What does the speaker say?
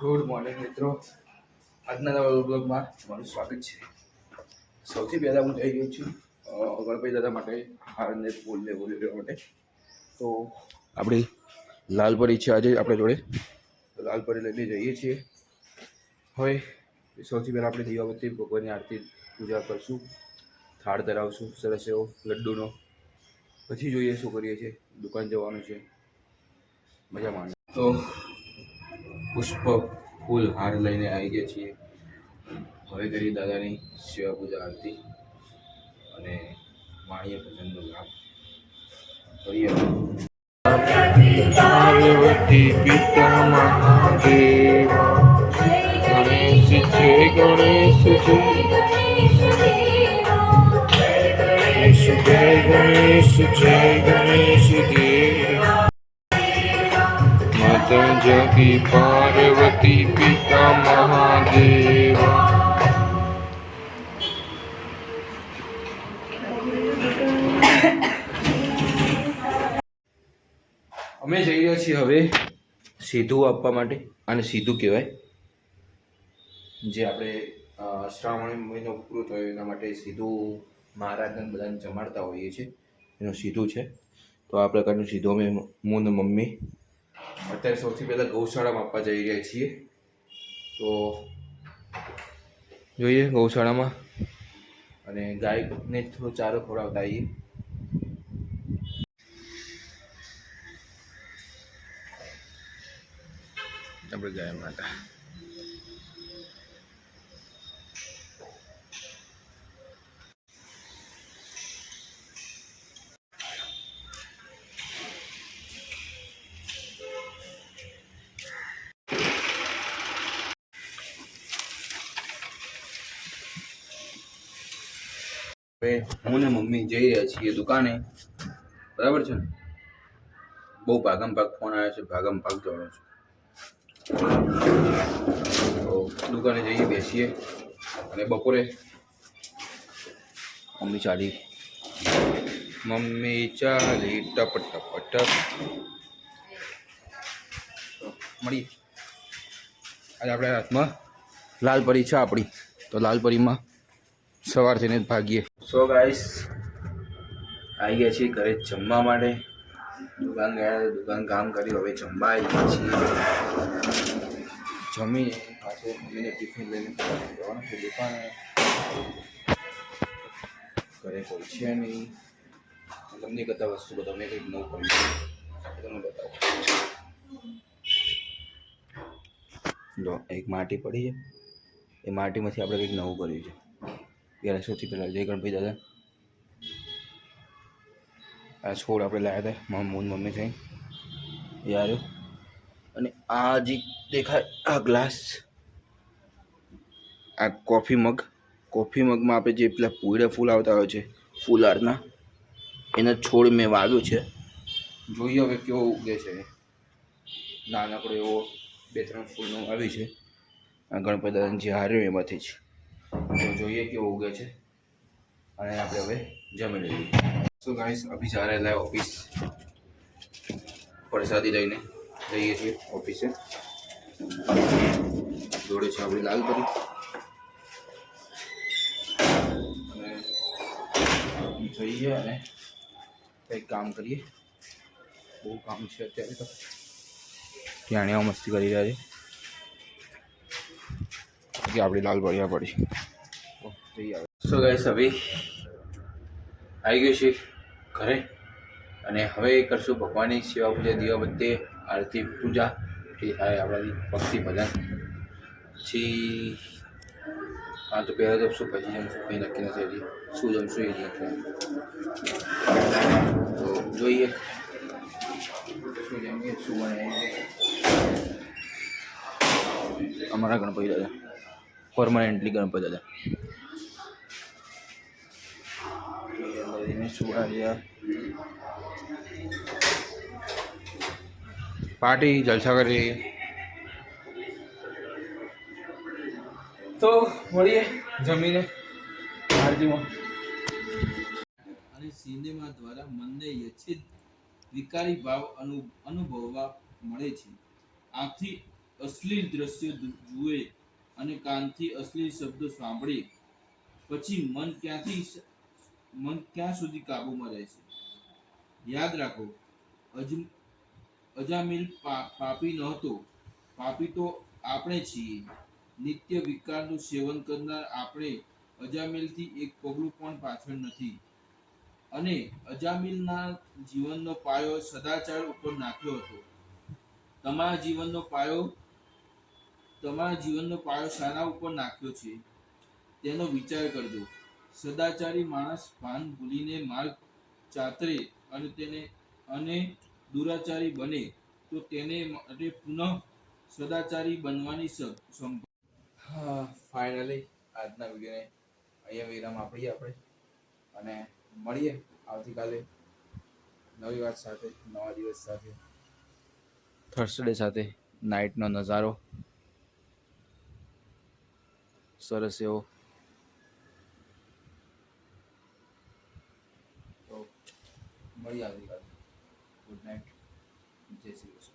Good morning મિત્રો. આજના નવા બ્લોગમાં તમારું સ્વાગત છે. સૌથી પહેલાં હું જઈ રહ્યો છું ગણપતિ દાદા માટે હારને ફૂલ બોલી લેવા માટે. તો આપણી લાલપરી છે આજે આપણે જોડે. લાલપરી લઈને જઈએ છીએ. હવે સૌથી પહેલાં આપણે દીવાબત્તી, ભગવાનની આરતી, પૂજા કરશું. થાળ ધરાવશું, સરસ એવો લડ્ડુનો. પછી જોઈએ શું કરીએ છીએ. દુકાન જવાનું છે. મજા માણ તો પુષ્પ ફૂલ હાર લઈને આવી ગયા છીએ હવે કરી દાદાની સેવા પૂજા આરતી અને માણીએ ભજનનો લાભ કરીએ પાર્વતી પિતા મહાદેવ ગણેશ જય ગણેશ જય ગણેશ જય ગણેશ જય ગણેશ દેવ જગી પાર્વતી પિતા મહાદેવ અમે જઈ રહ્યા છીએ હવે સીધું આપવા માટે, અને સીધું કહેવાય. જે આપણે શ્રાવણ મહિનો પૂરો થયો એના માટે સીધું મહારાજને બધાને જમાડતા હોઈએ છીએ. એનું સીધું છે. તો આ પ્રકારનું સીધું અમે હું ને મમ્મી અત્યારે સૌથી પહેલાં ગૌશાળામાં આપવા જઈ રહ્યા છીએ. તો જોઈએ ગૌશાળામાં. અને ગાયને થોડો ચારો ખવડાવતા આવીએ. આપણે ગાય માતા હું ને મમ્મી જઈ રહ્યા છીએ દુકાને. બરાબર છે ને? બહુ ભાગમ ભાગ ફોન આવ્યો છે, ભાગમ ભાગ જવાનો છે. તો દુકાને જઈએ, બેસીએ. અને બપોરે મમ્મી ચાલી. મમ્મી ચાલી ટપ ટપ ટપ મળી. આજે આપણે હાથમાં લાલ પરી છે આપણી. તો લાલ સવાર જ ભાગીએ. સો ગાઈસ આવી ગયા છીએ ઘરે જમવા માટે. દુકાન ગયા, દુકાન કામ કર્યું, હવે જમવા આવી ગયા છીએ. જમી પાછું મમ્મીને ટિફિન લઈને જવાનું છે દુકાને. ઘરે કોઈ છે નહીં. તમને કરતા વસ્તુ બતાવું, મેં કંઈક નવું કર્યું તમને બતાવો. જો, એક માટી પડી છે. એ માટીમાંથી આપણે કંઈક નવું કર્યું છે. ત્યારે સૌથી પહેલાં જય ગણપતિ દાદા? આ છોડ આપણે લાવ્યા હતા મમ્મી મમ્મી થઈ યાર અને આ જે દેખાય, આ ગ્લાસ, આ કોફી મગ. કોફી મગમાં આપણે જે પેલા પૂરા ફૂલ આવતા હોય છે ફૂલ આર્ટના એના છોડ મેં વાવ્યો છે. જોઈએ હવે કેવો ઉગે છે. નાનકડો એવો બે ત્રણ ફૂલનું આવ્યું છે. આ ગણપતિ દાદાને જે હાર્યો એમાંથી જ. તો જોઈએ કેવું ઉગે છે. અને આપણે હવે જમી લઈએ. સો ગાઈસ અભી જા રહેલા ઓફિસ પ્રસાદી લઈને જઈએ છીએ ઓફિસે જોડે છે આપણી લાલ કરી અને જઈએ અને કંઈક કામ કરીએ. બહુ કામ છે અત્યારે તો. ત્યાં મસ્તી કરી રહ્યા છે. કે આપણી લાલ બળિયા પડી સો ગાઈસ અભી આવી ગયું છે ઘરે અને હવે કરશું ભગવાનની સેવા પૂજા દીવાબત્તી આરતી, પૂજા જે થાય આપણાથી ભક્તિ ભજન. પછી હા તો પહેલાં જમશું પછી જમશું કંઈ નક્કી નથી હજી શું જમશું એ તો જોઈએ. શું જમીએ, શું અમારા ગણપતિ દાદા. પરમાનન્ટલી ગણપતિ દાદા પાર્ટી જલસા કરી તો મળીએ જમીને. આરતીમાં અને સિનેમા દ્વારા મનને યથિત વિકારી ભાવ અનુ અનુભવવા મળે છે. આથી અશ્લીલ દ્રશ્યો જુએ અને કાનથી અશ્લીલ શબ્દો સાંભળી પછી મન ક્યાંથી મન ક્યાં સુધી કાબૂમાં રહેશે યાદ રાખો, અજ, અજામિલ પાપી નહોતો પાપી તો આપણે છીએ. નિત્ય વિકારનું સેવન કરનાર આપણે અજામિલથી એક પગલું પણ પાછળ નથી. અને અજામિલના જીવનનો પાયો સદાચાર ઉપર નાખ્યો હતો. તમારા જીવનનો પાયો તમારા જીવનનો પાયો શાના ઉપર નાખ્યો છે. તેનો વિચાર કરજો. સદાચારી માણસ ભાન ભૂલીને માર્ગ ચાતરે અને તેને અને દુરાચારી બને તો તેને માટે પુનઃ સદાચારી બનવાની હા ફાઇનલી આજના વિડીયોને અહીંયા વિરામ આપીએ આપણે. અને મળીએ આવતીકાલે નવી વાત સાથે નવા દિવસ સાથે. થર્સડે સાથે નાઇટનો નજારો. સરસ એવો. તો મળીએ આવતીકાલે ગુડ નાઇટ જય શ્રી કૃષ્ણ.